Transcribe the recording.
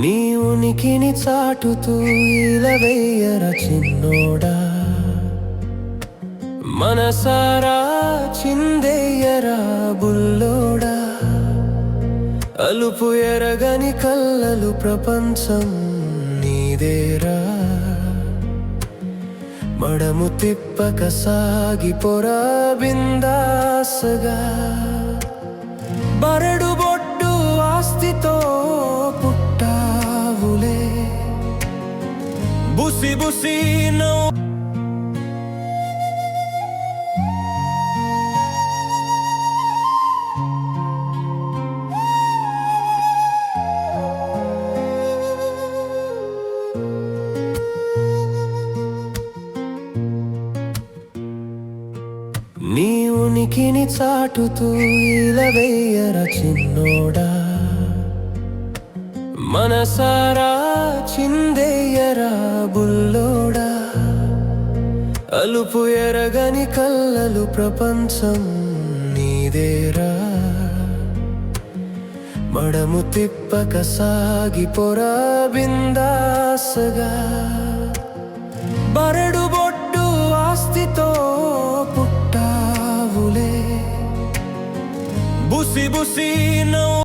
నీ ఉనికిని చాటుతూ ఇలవేయర చిన్నోడా మనసారా చిందేయరా బుల్లోడా? అలుపు ఎరగని కల్లలు ప్రపంచం నీదేరా? మడము తిప్పక సాగి పొరా బిందాసగా. బరడు బొట్టు ఆస్తితో బుసి బుసి నవ్వు నీ ఉనికిని చాటుతూ ఇలవేయర చిన్నోడా? మనసారా చిందేయరా? బుల్లోడా? అలుపు ఎరగని కల్లలు ప్రపంచం నీదేరా? మడము తిప్పక సాగి పొరా బిందాసగా? బరడు బొట్టు ఆస్తితో పుట్టావులే. బుసి బుసి నవ్వు